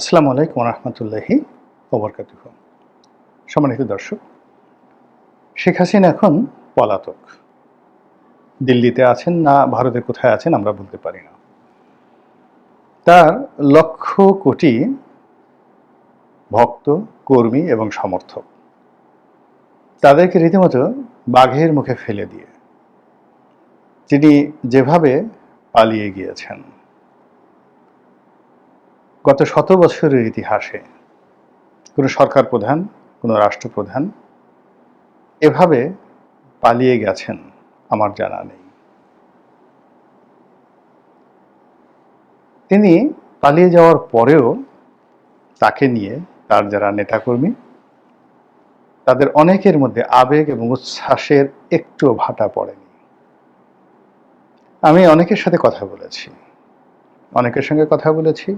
আসসালামু আলাইকুম রহমতুল্লাহি ওবরকাতুহ। সম্মানিত দর্শক, শেখ হাসিনা এখন পলাতক। দিল্লিতে আছেন না, ভারতে কোথায় আছেন আমরা বলতে পারি না। তার লক্ষ কোটি ভক্ত, কর্মী এবং সমর্থক তাদেরকে রীতিমতো বাঘের মুখে ফেলে দিয়ে তিনি যেভাবে পালিয়ে গিয়েছেন গত শত বছরের ইতিহাসে কোনো সরকার প্রধান, কোনো রাষ্ট্রপ্রধান এভাবে পালিয়ে গেছেন আমার জানা নেই। তিনি পালিয়ে যাওয়ার পরেও তাকে নিয়ে তার যারা নেতাকর্মী, তাদের অনেকের মধ্যে আবেগ এবং উচ্ছ্বাসের একটুও ভাটা পড়েনি। আমি অনেকের সাথে কথা বলেছি, অনেকের সঙ্গে কথা বলেছি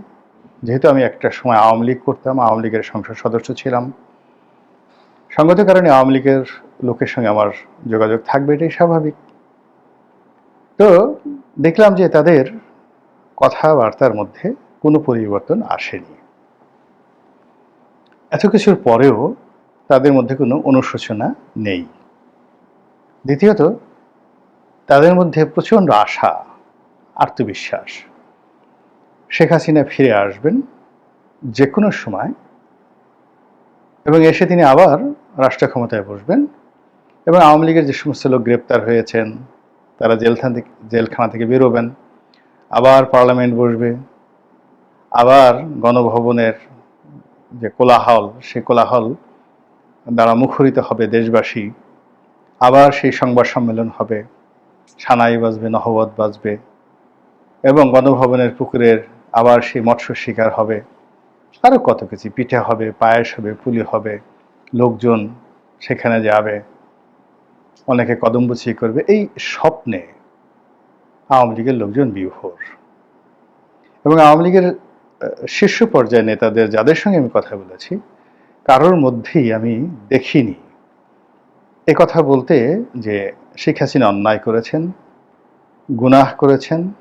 যেহেতু আমি একটা সময় আওয়ামী লীগ করতাম, আওয়ামী লীগের সংসদ সদস্য ছিলাম। সঙ্গত কারণে আওয়ামী লীগের লোকের সঙ্গে আমার যোগাযোগ থাকবে এটাই স্বাভাবিক। তো দেখলাম যে তাদের কথাবার্তার মধ্যে কোনো পরিবর্তন আসেনি। এত কিছুর পরেও তাদের মধ্যে কোনো অনুশোচনা নেই। দ্বিতীয়ত, তাদের মধ্যে প্রচণ্ড আশা, আত্মবিশ্বাস শেখ হাসিনা ফিরে আসবেন যে কোনো সময়, এবং এসে তিনি আবার রাষ্ট্র ক্ষমতায় বসবেন, এবং আওয়ামী লীগের যে সমস্ত লোক গ্রেপ্তার হয়েছেন, তারা জেলখান থেকে, জেলখানা থেকে বেরোবেন, আবার পার্লামেন্ট বসবে, আবার গণভবনের যে কোলাহল, সেই কোলাহল দ্বারা মুখরিত হবে দেশবাসী, আবার সেই সংবাদ সম্মেলন হবে, সানাই বাজবে, নহবত বাজবে, এবং গণভবনের পুকুরের আবার সেই মৎস্য শিকার হবে। আরও কত কিছু, পিঠে হবে, পায়েস হবে, পুলি হবে, লোকজন সেখানে যাবে। অনেকে কদমবুচি করবে, এই স্বপ্নে আওয়ামী লীগের লোকজন বিভোর। এবং আওয়ামী লীগের শীর্ষ পর্যায়ে নেতাদের, যাদের সঙ্গে আমি কথা বলেছি, কারোর মধ্যেই আমি দেখিনি। এ কথা বলতে যে শেখ হাসিনা অন্যায় করেছেন, গুনাহ করেছেন,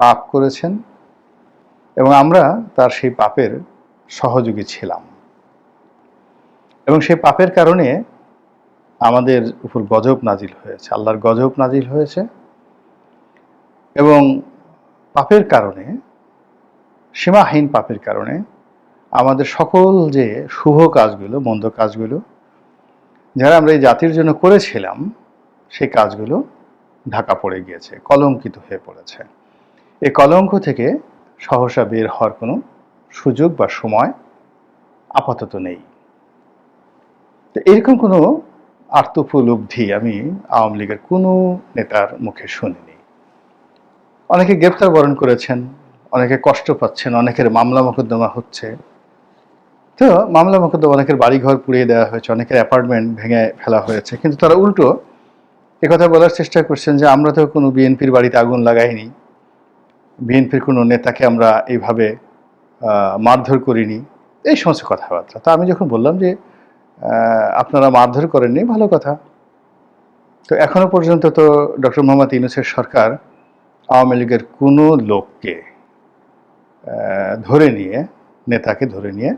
পাপ করেছেন এবং আমরা তার সেই পাপের সহযোগী ছিলাম। এবং সেই পাপের কারণে আমাদের উপর গজব নাজিল হয়েছে, আল্লাহর গজব নাজিল হয়েছে। এবং পাপের কারণে, সীমাহীন পাপের কারণে আমাদের সকল যে শুভ কাজগুলো, মন্দ কাজগুলো, যারা আমরা এই জাতির জন্য করেছিলাম, সেই কাজগুলো ঢাকা পড়ে গিয়েছে, কলঙ্কিত হয়ে পড়েছে। এই কলঙ্ক থেকে সহসা বের হওয়ার কোনো সুযোগ বা সময় আপাতত নেই। তো এরকম কোনো আত্মোপলব্ধি আমি আওয়ামী লীগের কোনো নেতার মুখে শুনিনি। অনেকে গ্রেপ্তার বরণ করেছেন, অনেকে কষ্ট পাচ্ছেন, অনেকের মামলা মোকদ্দমা হচ্ছে। তো মামলা মোকদ্দমা অনেকের বাড়িঘর পুড়িয়ে দেওয়া হয়েছে, অনেকের অ্যাপার্টমেন্ট ভেঙে ফেলা হয়েছে। কিন্তু তারা উল্টো কথা বলার চেষ্টা করছেন যে আমরা তো কোনো বিএনপির বাড়িতে আগুন লাগাইনি। বিএনপির কোনো নেতাকে আমরা এইভাবে মারধর করিনি, এই সমস্ত কথাবার্তা। তা আমি যখন বললাম যে আপনারা মারধর করেননি, ভালো কথা। তো এখনও পর্যন্ত তো ডক্টর মোহাম্মদ ইউনুসের সরকার আওয়ামী লীগের কোনো লোককে ধরে নিয়ে, নেতাকে ধরে নিয়ে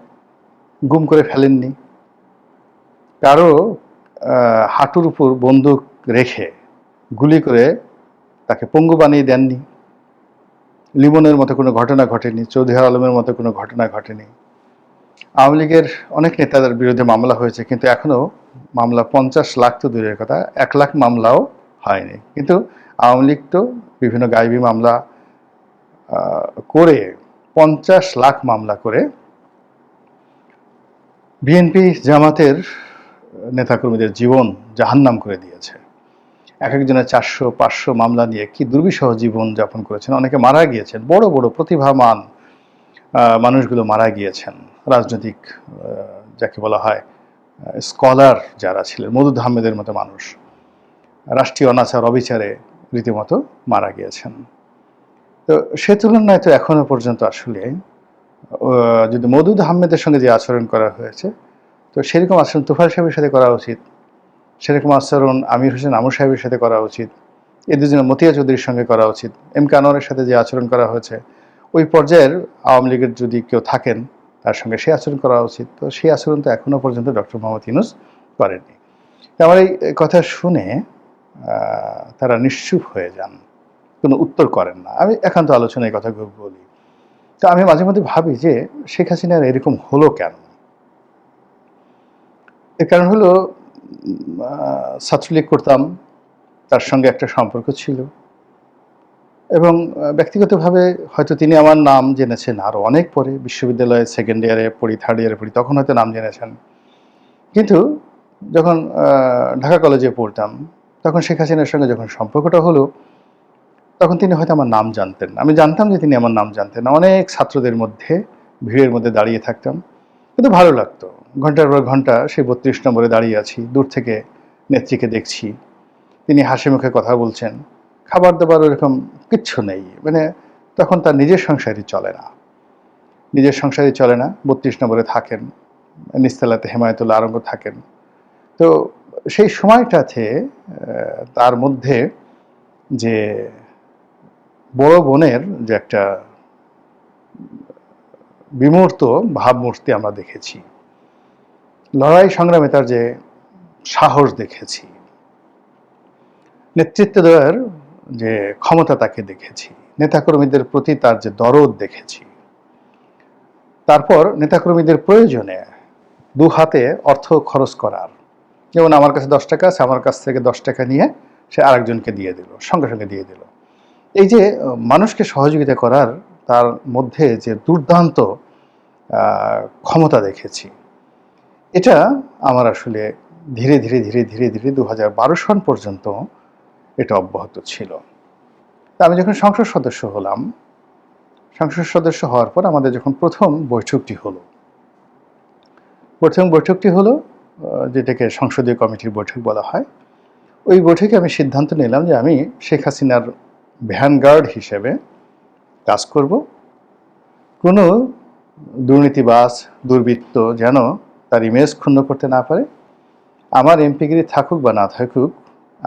গুম করে ফেলেননি। কারও হাঁটুর উপর বন্দুক রেখে গুলি করে তাকে পঙ্গু বানিয়ে দেননি। লিমনের মতো কোনো ঘটনা ঘটেনি, চৌধুরী আলমের মতো কোনো ঘটনা ঘটেনি। আওয়ামী লীগের অনেক নেতাদের বিরুদ্ধে মামলা হয়েছে, কিন্তু এখনও মামলা পঞ্চাশ লাখ তো দূরের কথা, এক লাখ মামলাও হয়নি। কিন্তু আওয়ামী লীগ তো বিভিন্ন গাইবী মামলা করে পঞ্চাশ লাখ মামলা করে বিএনপি জামাতের নেতাকর্মীদের জীবন জাহান্নাম করে দিয়েছে। এক একজনের চারশো, পাঁচশো মামলা নিয়ে কি দুর্বিষহ জীবন যাপন করেছেন? অনেকে মারা গিয়েছেন, বড় বড় প্রতিভামান মানুষগুলো মারা গিয়েছেন। রাজনৈতিক যাকে বলা হয় স্কলার যারা ছিলেন মধুদ আহমেদের মতো মানুষ, রাষ্ট্রীয় অনাচার অবিচারে রীতিমতো মারা গিয়েছেন। তো সে তুলনায় তো এখনও পর্যন্ত আসলে যদি মধুদ আহমেদের সঙ্গে যে আচরণ করা হয়েছে, তো সেরকম আচরণ তুফাল সাহেবের সাথে করা উচিত। সেরকম আচরণ আমির হোসেন আমু সাহেবের সাথে করা উচিত। এ দুজনের মতিয়া চৌধুরীর সঙ্গে করা উচিত। এম কে আনোয়ারের সাথে যে আচরণ করা হয়েছে, ওই পর্যায়ের আওয়ামী লীগের যদি কেউ থাকেন, তার সঙ্গে সেই আচরণ করা উচিত। তো সেই আচরণ তো এখনও পর্যন্ত ডক্টর মোহাম্মদ ইউনুস করেননি। আমার এই কথা শুনে তারা নিশ্চুপ হয়ে যান। কোনো উত্তর করেন না। আমি একান্ত আলোচনায় কথা বলি। তো আমি মাঝে মধ্যে ভাবি যে, শেখ হাসিনার এরকম হলো কেন? এর কারণ হলো ছাত্রলীগ করতাম, তার সঙ্গে একটা সম্পর্ক ছিল। এবং ব্যক্তিগতভাবে হয়তো তিনি আমার নাম জেনেছেন আরও অনেক পরে, বিশ্ববিদ্যালয়ে সেকেন্ড ইয়ারে পড়ি থার্ড ইয়ারে পড়ি, তখন হয়তো নাম জেনেছেন। কিন্তু যখন ঢাকা কলেজে পড়তাম, তখন শেখ হাসিনার সঙ্গে যখন সম্পর্কটা হলো, তখন তিনি হয়তো আমার নাম জানতেন। আমি জানতাম যে তিনি আমার নাম জানতেন। অনেক ছাত্রদের মধ্যে, ভিড়ের মধ্যে দাঁড়িয়ে থাকতাম। কিন্তু ভালো লাগতো। ঘণ্টার পর ঘণ্টা সেই বত্রিশ নম্বরে দাঁড়িয়ে আছি, দূর থেকে নেত্রীকে দেখছি। তিনি হাসি মুখে কথা বলছেন, খাবার দাবার ওরকম কিচ্ছু নেই মানে তখন তার নিজের সংসারই চলে না। নিজের সংসারই চলে না, বত্রিশ নম্বরে থাকেন, নিস্তালাতে হেমায়তুল্লাহ আরঙ্গ থাকেন। তো সেই সময়টাতে তার মধ্যে যে বড় বোনের যে একটা বিমূর্ত ভাবমূর্তি আমরা দেখেছি। লড়াই সংগ্রামে তার যে সাহস দেখেছি, নেতৃত্ব দেওয়ার যে ক্ষমতা তাকে দেখেছি, নেতাকর্মীদের প্রতি তার যে দরদ দেখেছি, তারপর নেতাকর্মীদের প্রয়োজনে দু হাতে অর্থ খরচ করার, যেমন আমার কাছে দশ টাকা আছে, আমার কাছ থেকে দশ টাকা নিয়ে সে আরেকজনকে দিয়ে দিল, সঙ্গে সঙ্গে দিয়ে দিল। এই যে, মানুষকে সহযোগিতা করার তার মধ্যে যে দুর্দান্ত ক্ষমতা দেখেছি এটা আমার আসলে ধীরে ধীরে ধীরে ধীরে ধীরে দু হাজার বারো সন পর্যন্ত এটা অব্যাহত ছিল। তা আমি যখন সংসদ সদস্য হলাম, সংসদ সদস্য হওয়ার পর আমাদের যখন প্রথম বৈঠকটি হলো, প্রথম বৈঠকটি হলো যেটাকে সংসদীয় কমিটির বৈঠক বলা হয়, ওই বৈঠকে আমি সিদ্ধান্ত নিলাম যে আমি শেখ হাসিনার ভ্যানগার্ড হিসেবে কাজ করব। কোনো দুর্নীতিবাস দুর্বৃত্ত যেন তার ইমেজ ক্ষুণ্ণ করতে না পারে। আমার এমপিগিরি থাকুক বা না থাকুক,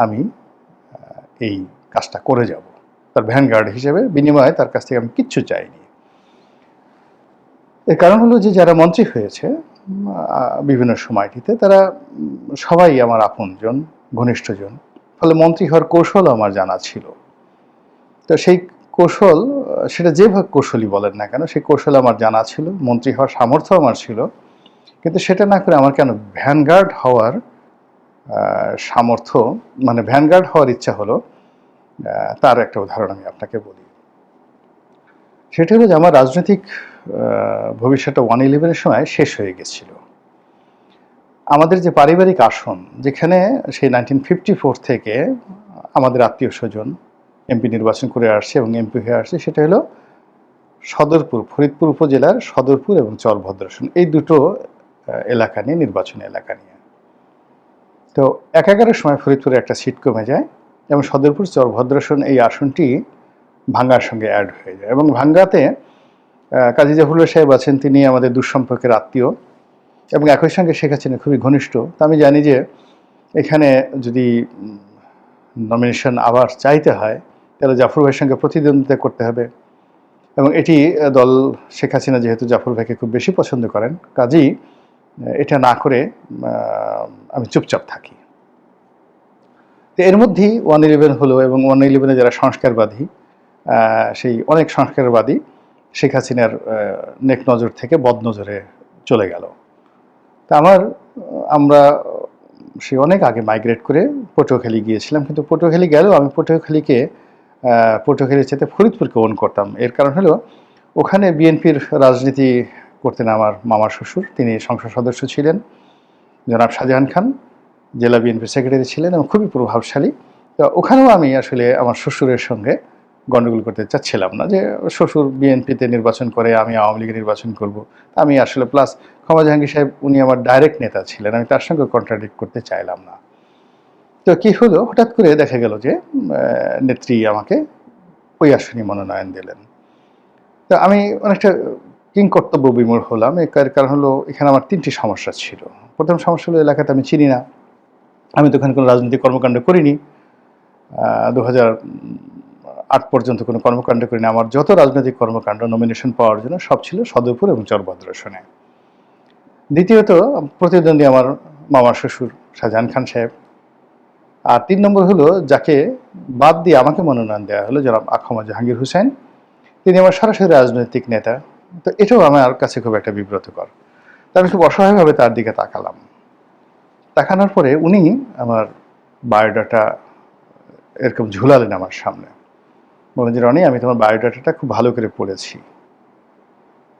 আমি এই কাজটা করে যাব। তার ভ্যানগার্ড হিসেবে বিনিময়ে তার কাছ থেকে আমি কিচ্ছু চাইনি। এর কারণ হলো যে, যারা মন্ত্রী হয়েছে বিভিন্ন সময়টিতে, তারা সবাই আমার আপনজন, ঘনিষ্ঠজন। ফলে মন্ত্রী হওয়ার কৌশল আমার জানা ছিল। তো সেই কৌশল, সেটা যেভাবে কৌশলই বলেন না কেন, সেই কৌশল আমার জানা ছিল। মন্ত্রী হওয়ার সামর্থ্য আমার ছিল। কিন্তু সেটা না করে আমার কেন ভ্যানগার্ড হওয়ার সামর্থ্য মানে ভ্যানগার্ড হওয়ার ইচ্ছা হলো তার একটা উদাহরণ আমি আপনাকে বলি। সেটা হলো যে আমার রাজনৈতিক ভবিষ্যৎটা ওয়ান ইলেভেনের সময় শেষ হয়ে গেছিল। আমাদের যে পারিবারিক আসন, যেখানে সেই নাইনটিন ফিফটি ফোর থেকে আমাদের আত্মীয় স্বজন এমপি নির্বাচন করে আসছে এবং এমপি হয়ে আসছে, সেটা হলো সদরপুর, ফরিদপুর উপজেলার সদরপুর এবং চরভদ্রাসন এই দুটো এলাকা নিয়ে, নির্বাচনী এলাকা নিয়ে। তো এক সময় ফরিদপুরে একটা সিট কমে যায় এবং সদরপুর চরভদ্রাসন এই আসনটি ভাঙ্গার সঙ্গে অ্যাড হয়ে যায় এবং ভাঙ্গাতে কাজী জাফরুল্লাহ সাহেব আছেন, তিনি আমাদের দুঃসম্পর্কের আত্মীয় এবং একই সঙ্গে শেখ হাসিনা খুবই ঘনিষ্ঠ। তা আমি জানি যে এখানে যদি নমিনেশন আবার চাইতে হয়, তাহলে জাফর ভাইয়ের সঙ্গে প্রতিদ্বন্দ্বিতা করতে হবে। এবং এটি দল শেখ হাসিনা যেহেতু জাফর ভাইকে খুব বেশি পছন্দ করেন, কাজেই এটা না করে আমি চুপচাপ থাকি। এর মধ্যেই ওয়ান ইলেভেন হলো এবং ওয়ান ইলেভেনে যারা সংস্কারবাদী সেই অনেক সংস্কারবাদী শেখ হাসিনার নেক নজর থেকে বদনজরে চলে গেল। তা আমার, আমরা সে অনেক আগে মাইগ্রেট করে পটুয়াখালী গিয়েছিলাম, কিন্তু পটুয়াখালী গেলেও আমি পটুয়াখালীকে পটুয়াখালীর সাথে ফরিদপুরকে ওন করতাম। এর কারণ হলো, ওখানে বিএনপির রাজনীতি করতেন আমার মামার শ্বশুর, তিনি সংসদ সদস্য ছিলেন। জনাব শাহজাহান খান, জেলা বিএনপির সেক্রেটারি ছিলেন এবং খুবই প্রভাবশালী। তো ওখানেও আমি আসলে আমার শ্বশুরের সঙ্গে গণ্ডগোল করতে চাচ্ছিলাম না যে, শ্বশুর বিএনপিতে নির্বাচন করে আমি আওয়ামী লীগে নির্বাচন করব। আমি আসলে প্লাস ক্ষমা জাহাঙ্গীর সাহেব, উনি আমার ডাইরেক্ট নেতা ছিলেন, আমি তার সঙ্গে কন্ট্রাডিক্ট করতে চাইলাম না। তো কি হলো? হঠাৎ করে দেখা গেল যে নেত্রী আমাকে ওই আসনে মনোনয়ন দিলেন। তো আমি অনেকটা কিং কর্তব্য বিমূঢ় হলাম। এর কারণ হলো এখানে আমার তিনটি সমস্যা ছিল। প্রথম সমস্যা হলো এলাকাতে আমি চিনি না। আমি তো ওখানে কোনো রাজনৈতিক কর্মকাণ্ড করিনি। দু আট পর্যন্ত কোনো কর্মকাণ্ড করিনি। আমার যত রাজনৈতিক কর্মকাণ্ড নমিনেশন পাওয়ার জন্য সব ছিল সদরপুর এবং চরভদ্রসনে দ্বিতীয়ত, প্রতিদ্বন্দ্বী আমার মামা শ্বশুর শাহজাহান খান সাহেব। আর তিন নম্বর হলো যাকে বাদ দিয়ে আমাকে মনোনয়ন দেওয়া হলো, জনাব আখমা জাহাঙ্গীর হোসেন। তিনি আমার সরাসরি রাজনৈতিক নেতা। তো এটাও আমার কাছে খুব একটা বিব্রতকর। তা আমি খুব অসহায়ভাবে তার দিকে তাকালাম। তাকানোর পরে উনি আমার বায়োডাটা এরকম ঝুলালেন আমার সামনে। বলেন যে, রনি, আমি তোমার বায়োডাটাটা খুব ভালো করে পড়েছি।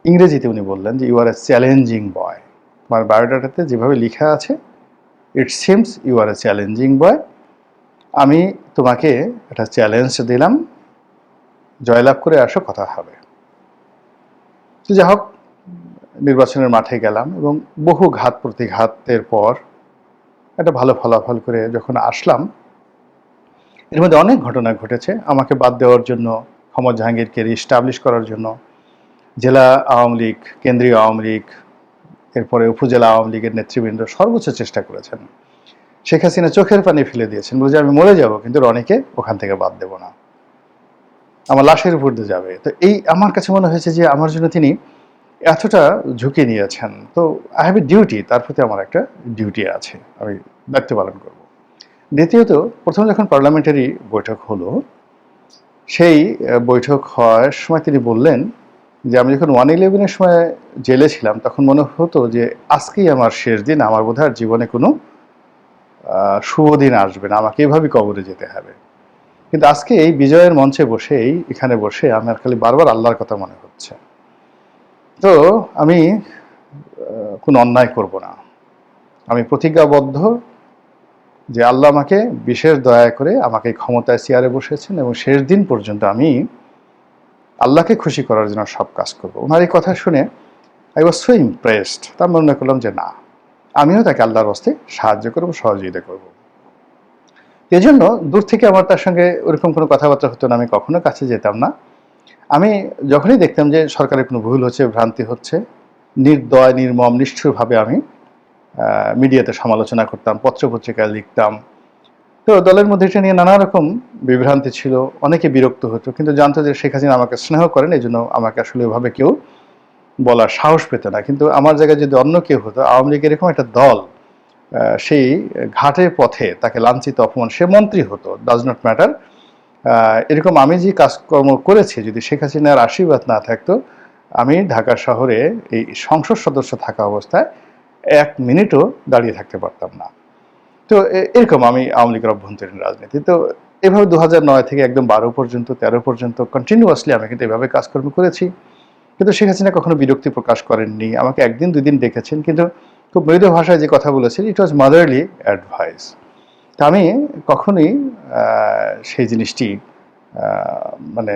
ইংরেজিতে উনি বললেন যে ইউ আর এ চ্যালেঞ্জিং বয় তোমার বায়োডাটাতে যেভাবে লেখা আছে it seems you are a challenging boy আমি তোমাকে একটা চ্যালেঞ্জ দিলাম। জয়লাভ করে আসো, কথা হবে। তো যাই হোক, নির্বাচনের মাঠে গেলাম এবং বহু ঘাত প্রতিঘাতের পর একটা ভালো ফলাফল করে যখন আসলাম, এর মধ্যে অনেক ঘটনা ঘটেছে। আমাকে বাদ দেওয়ার জন্য ক্ষমতা জাহাঙ্গীরকে রিস্টাবলিশ করার জন্য জেলা আওয়ামী লীগ, কেন্দ্রীয় আওয়ামী লীগ, এরপরে উপজেলা আওয়ামী লীগের নেতৃবৃন্দ সর্বোচ্চ চেষ্টা করেছেন। শেখ হাসিনা চোখের পানি ফেলে দিয়েছেন বলে আমি মরে যাব, কিন্তু রনিকে ওখান থেকে বাদ দেব না। আমার লাশের উপর দিয়ে যাবে। তো এই আমার কাছে মনে হয়েছে যে আমার জন্য তিনি এতটা ঝুঁকি নিয়েছেন। তো আই হ্যাভ এ ডিউটি তার প্রতি আমার একটা ডিউটি আছে, আমি দায়িত্ব পালন করব। দ্বিতীয়ত, প্রথম যখন পার্লামেন্টারি বৈঠক হলো, সেই বৈঠক হওয়ার সময় তিনি বললেন যে আমি যখন ওয়ান ইলেভেনের সময় জেলে ছিলাম, তখন মনে হতো যে আজকেই আমার শেষ দিন, আমার বোধহয় জীবনে কোনো শুভ দিন আসবে না, আমাকে এভাবে কবরে যেতে হবে। কিন্তু আজকে এই বিজয়ের মঞ্চে বসে এই এখানে বসে আমার খালি বারবার আল্লাহর কথা মনে হচ্ছে। তো আমি কোনো অন্যায় করব না। আমি প্রতিজ্ঞাবদ্ধ যে আল্লাহ আমাকে বিশেষ দয়া করে আমাকে ক্ষমতায় চেয়ারে বসেছেন এবং শেষ দিন পর্যন্ত আমি আল্লাহকে খুশি করার জন্য সব কাজ করব। ওনার এই কথা শুনে আই ওয়াজ সো ইমপ্রেসড তার মনে করলাম যে না আমিও তাকে আল্লাহর হস্তে সাহায্য করব, সহযোগিতা করব। এই জন্য দূর থেকে আমার তার সঙ্গে ওরকম কোনো কথাবার্তা হতো না, আমি কখনো কাছে যেতাম না। আমি যখনই দেখতাম যে সরকারের কোনো ভুল হচ্ছে, ভ্রান্তি হচ্ছে, নির্দয়, নির্মম, নিষ্ঠুরভাবে আমি মিডিয়াতে সমালোচনা করতাম পত্রপত্রিকায় লিখতাম। তো দলের মধ্যে এটা নিয়ে নানা রকম বিভ্রান্তি ছিল, অনেকে বিরক্ত হতো, কিন্তু জানতো যে শেখ হাসিনা আমাকে স্নেহ করেন এই জন্য আমাকে আসলে ওইভাবে কেউ বলার সাহস পেত না। কিন্তু আমার জায়গায় যদি অন্য কেউ হতো, আওয়ামী লীগের এরকম একটা দল সেই ঘাটের পথে তাকে লাঞ্ছিত, অপমান, সে মন্ত্রী হতো ডাজ নট ম্যাটার এরকম আমি যে কাজকর্ম করেছি, যদি শেখ হাসিনার আশীর্বাদ না থাকতো, আমি ঢাকা শহরে এই সংসদ সদস্য থাকা অবস্থায় এক মিনিটও দাঁড়িয়ে থাকতে পারতাম না। তো এরকম আমি আওয়ামী লীগের অভ্যন্তরীণ রাজনীতি। তো এভাবে দু থেকে একদম বারো পর্যন্ত, তেরো পর্যন্ত কন্টিনিউয়াসলি আমি কিন্তু এভাবে কাজকর্ম করেছি। কিন্তু শেখ হাসিনা কখনো বিরক্তি প্রকাশ করেননি, আমাকে একদিন দুই দিন ডেকেছেন কিন্তু খুব মৃদু ভাষায় যে কথা বলেছেন ইট ওয়াজ মাদারলি অ্যাডভাইস তা আমি কখনোই সেই জিনিসটি মানে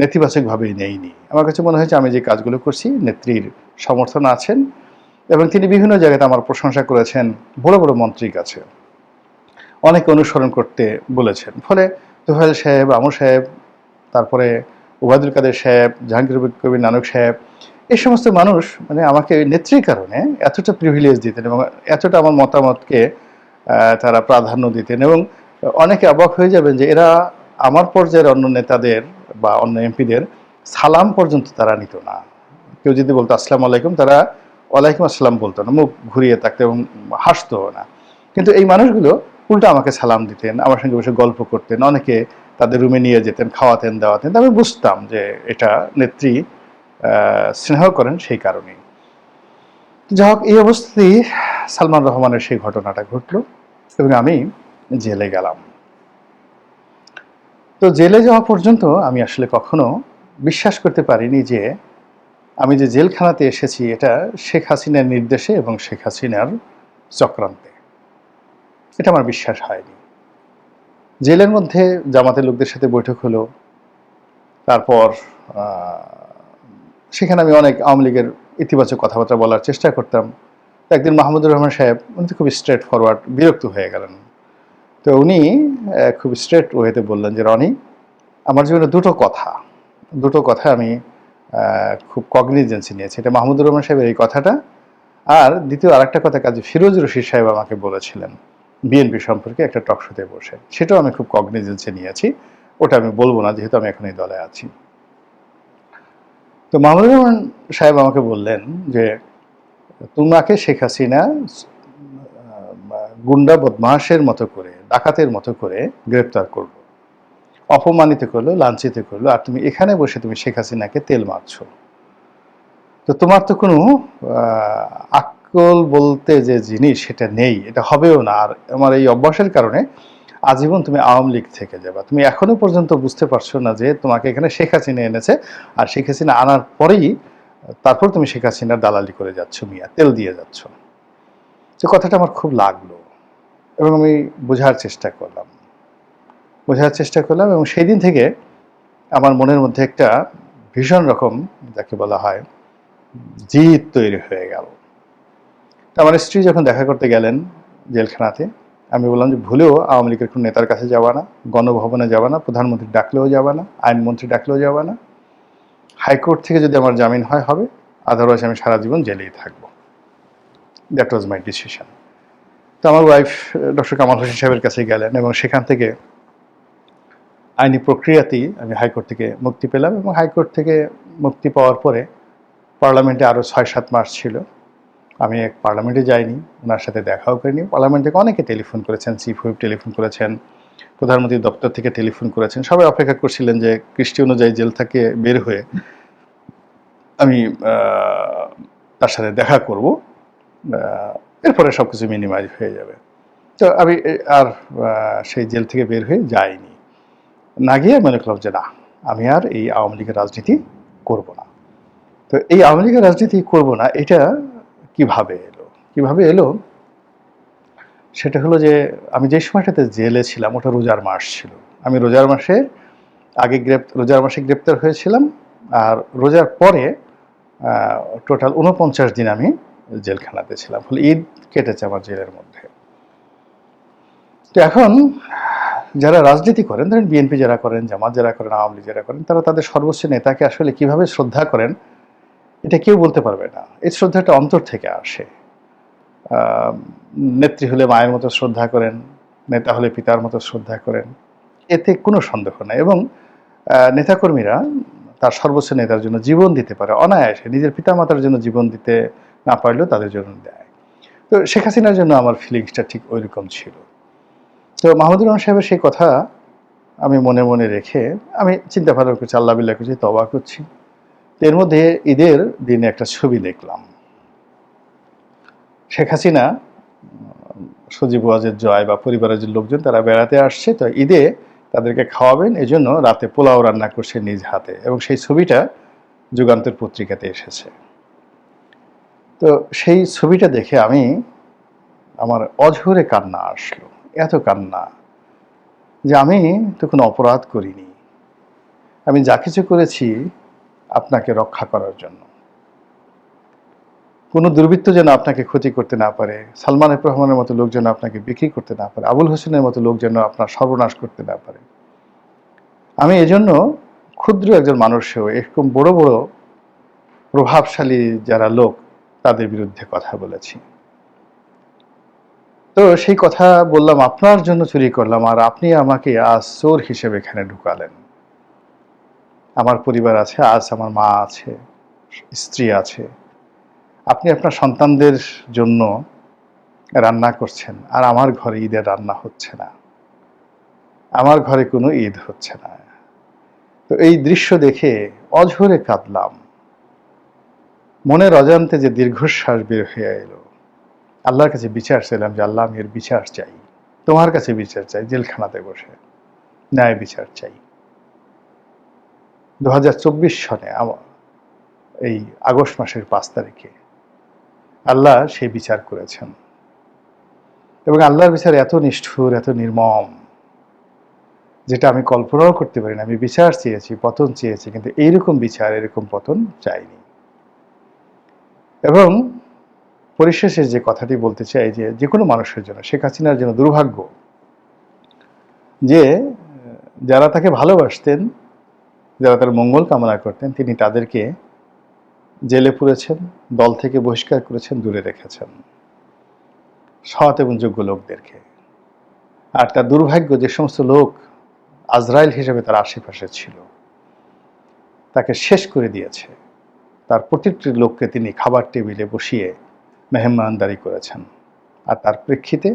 নেতিবাচকভাবেই নেইনি। আমার কাছে মনে হয়েছে আমি যে কাজগুলো করছি, নেত্রীর সমর্থন আছেন এবং তিনি বিভিন্ন জায়গাতে আমার প্রশংসা করেছেন, বড় বড় মন্ত্রীর কাছে। অনেকে অনুসরণ করতে বলেছেন। ফলে তোহাইল সাহেব আমর সাহেব, তারপরে ওবায়দুল কাদের সাহেব, জাহাঙ্গীর কবির নানক সাহেব এই সমস্ত মানুষ মানে আমাকে নেত্রীর কারণে এতটা প্রিভিলেজ দিতেন এবং এতটা আমার মতামতকে তারা প্রাধান্য দিতেন এবং অনেকে অবাক হয়ে যাবেন যে এরা আমার পর্যায়ের অন্য নেতাদের বা অন্য এমপিদের সালাম পর্যন্ত তারা নিত না। কেউ যদি বলতো, আসসালাম আলাইকুম, তারা ওয়ালাইকুম আসসালাম বলতো না, মুখ ঘুরিয়ে থাকতো এবং হাসতো না। কিন্তু এই মানুষগুলো উল্টো আমাকে সালাম দিতেন, আমার সঙ্গে বসে গল্প করতেন, অনেকে তাদের রুমে নিয়ে যেতেন, খাওয়াতেন, দাওয়াতেন। আমি বুঝতাম যে এটা নেত্রী স্নেহ করেন সেই কারণেই। যাই হোক, এই অবস্থাতেই সালমান রহমানের সেই ঘটনাটা ঘটলো এবং আমি জেলে গেলাম। তো জেলে যাওয়া পর্যন্ত আমি আসলে কখনো বিশ্বাস করতে পারিনি যে আমি যে জেলখানাতে এসেছি, এটা শেখ হাসিনার নির্দেশে এবং শেখ হাসিনার চক্রান্তে। এটা আমার বিশ্বাস হয়নি। জেলের মধ্যে জামাতের লোকদের সাথে বৈঠক হলো। তারপর সেখানে আমি অনেক আওয়ামী লীগের ইতিবাচক কথাবার্তা বলার চেষ্টা করতাম। একদিন মাহমুদুর রহমান সাহেব, উনি তো খুব স্ট্রেট ফরওয়ার্ড বিরক্ত হয়ে গেলেন। তো উনি খুব স্ট্রেট ওয়েতে বললেন যে, রনি, আমার জীবনে দুটো কথা। দুটো কথা আমি খুব কগনিজেন্সি নিয়েছি। এটা মাহমুদুর রহমান সাহেবের এই কথাটা। আর দ্বিতীয় আরেকটা কথা কাজী ফিরোজ রশিদ সাহেব আমাকে বলেছিলেন। বিএনপি সম্পর্কে একটা টকশোতে বসে। সেটাও আমি খুব কগনিজেন্সে নিয়েছি। ওটা আমি বলব না, যেহেতু আমি এখন এই দলে আছি। তো মাহমুদুর রহমান সাহেব আমাকে বললেন যে, তোমাকে শেখ হাসিনা গুন্ডা বদমাসের মতো করে, ডাকাতের মতো করে গ্রেপ্তার করল। অপমানিত করল, লাঞ্ছিত করল, আর তুমি এখানে বসে তুমি শেখ হাসিনাকে তেল মারছো। তো তোমার তো কোনো আক্কল বলতে যে জিনিস সেটা নেই, এটা হবেও না। আর আমার এই অভ্যাসের কারণে আজীবন তুমি আওয়ামী লীগ থেকে যাবা। তুমি এখনও পর্যন্ত বুঝতে পারছ না যে তোমাকে এখানে শেখ হাসিনা এনেছে আর শেখ হাসিনা আনার পরেই, তারপর তুমি শেখ হাসিনার দালালি করে যাচ্ছ, মিয়া, তেল দিয়ে যাচ্ছ। যে কথাটা আমার খুব লাগল এবং আমি বোঝার চেষ্টা করলাম। বোঝার চেষ্টা করলাম এবং সেই দিন থেকে আমার মনের মধ্যে একটা ভীষণ রকম, যাকে বলা হয়, জিদ তৈরি হয়ে গেল। আমার স্ত্রী যখন দেখা করতে গেলেন জেলখানাতে, আমি বললাম যে ভুলেও আওয়ামী লীগের কোনো নেতার কাছে যাওয়া না, গণভবনে যাওয়া না, প্রধানমন্ত্রী ডাকলেও যাওয়া না, আইনমন্ত্রী ডাকলেও যাওয়া না। হাইকোর্ট থেকে যদি আমার জামিন হয়, হবে। আদারওয়াইজ আমি সারা জীবন জেলেই থাকব। দ্যাট ওয়াজ মাই ডিসিশন তো আমার ওয়াইফ ডক্টর কামাল হোসেন সাহেবের কাছে গেলেন এবং সেখান থেকে আইনি প্রক্রিয়াতেই আমি হাইকোর্ট থেকে মুক্তি পেলাম এবং হাইকোর্ট থেকে মুক্তি পাওয়ার পরে পার্লামেন্টে আরও ছয় সাত মাস ছিল। আমি এক পার্লামেন্টে যাইনি, ওনার সাথে দেখাও করিনি। পার্লামেন্ট থেকে অনেকে টেলিফোন করেছেন, চিফ হুইপ টেলিফোন করেছেন, প্রধানমন্ত্রী দপ্তর থেকে টেলিফোন করেছেন। সবাই অপেক্ষা করছিলেন যে কৃষ্টি অনুযায়ী জেল থেকে বের হয়ে আমি তার সাথে দেখা করব। এরপরে সব কিছু মিনিমাইজ হয়ে যাবে। তো আমি আর সেই জেল থেকে বের হয়ে যাইনি। না গিয়ে মনে করলাম যে না, আমি আর এই আওয়ামী লীগের রাজনীতি করব না। তো এই আওয়ামী লীগের রাজনীতি করব না, এটা কীভাবে এলো? কীভাবে এলো? সেটা হলো যে, আমি যে সময়টাতে জেলে ছিলাম, ওটা রোজার মাস ছিল। আমি রোজার মাসে আগে গ্রেপ, রোজার মাসে গ্রেপ্তার হয়েছিলাম আর রোজার পরে টোটাল উনপঞ্চাশ দিন আমি জেলখানাতে ছিলাম। ফলে ঈদ কেটেছে আমার জেলের মধ্যে। তো এখন, যারা রাজনীতি করেন, ধরেন বিএনপি যারা করেন, জামাত যারা করেন, আওয়ামী লীগ যারা করেন, তারা তাদের সর্বোচ্চ নেতাকে আসলে কীভাবে শ্রদ্ধা করেন এটা কেউ বলতে পারবে না। এই শ্রদ্ধাটা অন্তর থেকে আসে। নেত্রী হলে মায়ের মতো শ্রদ্ধা করেন, নেতা হলে পিতার মতো শ্রদ্ধা করেন, এতে কোনো সন্দেহ নাই এবং নেতাকর্মীরা তার সর্বোচ্চ নেতার জন্য জীবন দিতে পারে। অনায়াসে নিজের পিতামাতার জন্য জীবন দিতে না পারলেও তাদের জন্য দেয়। তো শেখ হাসিনার জন্য আমার ফিলিংসটা ঠিক ওই রকম ছিল। তো মাহমুদুর রহমান সাহেবের সেই কথা আমি মনে মনে রেখে আমি চিন্তা ভাবনা করছি, আল্লাহ বিল্লাহ করছি তবা করছি। এর মধ্যে ঈদের দিনে একটা ছবি দেখলাম। শেখ হাসিনা, সজীব ওয়াজের জয় বা পরিবারের যে লোকজন তারা বেড়াতে আসছে, তো ঈদে তাদেরকে খাওয়াবেন। এজন্য রাতে পোলাও রান্না করছে নিজ হাতে এবং সেই ছবিটা যুগান্তর পত্রিকাতে এসেছে। তো সেই ছবিটা দেখে আমি আমার অঝরে কান্না আসলো, এত কান্না যে আমি তো কোনো অপরাধ করিনি। আমি যা কিছু করেছি আপনাকে রক্ষা করার জন্য। কোনো দুর্বৃত্ত যেন আপনাকে ক্ষতি করতে না পারে, সালমান রহমানের মতো লোক যেন আপনাকে বিক্রি করতে না পারে, আবুল হোসেনের মতো লোক যেন আপনার সর্বনাশ করতে না পারে। আমি এজন্য ক্ষুদ্র একজন মানুষেও, এরকম বড় বড় প্রভাবশালী যারা লোক, তাদের বিরুদ্ধে কথা বলেছি। তো সেই কথা বললাম, আপনার জন্য চুরি করলাম, আর আপনি আমাকে আজ চোর হিসেবে এখানে ঢুকালেন। আমার পরিবার আছে, আজ আমার মা আছে, স্ত্রী আছে। আপনি আপনার সন্তানদের জন্য রান্না করছেন, আর আমার ঘরে ঈদের রান্না হচ্ছে না। আমার ঘরে কোনো ঈদ হচ্ছে না। তো এই দৃশ্য দেখে অঝরে কাঁদলাম। মনের অজান্তে যে দীর্ঘশ্বাস বের হয়ে এলো। আল্লাহর কাছে বিচার চাইলাম যে, আল্লাহ আমি এর বিচার চাই। তোমার কাছে বিচার চাই, জেলখানাতে বসে। ন্যায় বিচার চাই। দু হাজার চব্বিশ সনে এই আগস্ট মাসের পাঁচ তারিখে আল্লাহ সেই বিচার করেছেন। এবং আল্লাহর বিচার এত নিষ্ঠুর, এত নির্মম, যেটা আমি কল্পনাও করতে পারি না। আমি বিচার চেয়েছি, পতন চেয়েছি, কিন্তু এইরকম বিচার, এরকম পতন চাইনি। এবং পরিশেষে যে কথাটি বলতে চাই যে যে কোনো মানুষের জন্য, শেখ হাসিনার জন্য দুর্ভাগ্য যে, যারা তাকে ভালোবাসতেন যারা তার মঙ্গল কামনা করতেন, তিনি তাদেরকে জেলে পুরেছেন, দল থেকে বহিষ্কার করেছেন, দূরে রেখেছেন। সৎ এবং যোগ্য লোকদেরকে। আর তার দুর্ভাগ্য যে সমস্ত লোক আজরাইল হিসেবে তার আশেপাশে ছিল, তাকে শেষ করে দিয়েছে। তার প্রতিটি লোককে তিনি খাবার টেবিলে বসিয়ে মেহমানদারি করেছেন। আর তার প্রেক্ষিতে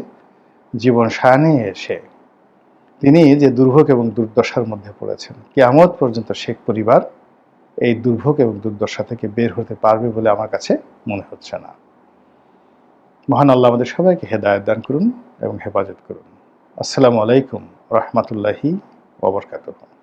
জীবন সায়ানে এসে তিনি যে দুর্ভোগ এবং দুর্দশার মধ্যে পড়েছেন, কেয়ামত পর্যন্ত শেখ পরিবার এই দুর্ভোগ এবং দুর্দশা থেকে বের হতে পারবে বলে আমার কাছে মনে হচ্ছে না। মহান আল্লাহ আমাদের সবাইকে হেদায়ত দান করুন এবং হেফাজত করুন। আসসালামু আলাইকুম রহমতুল্লাহি ওবরকাতুহ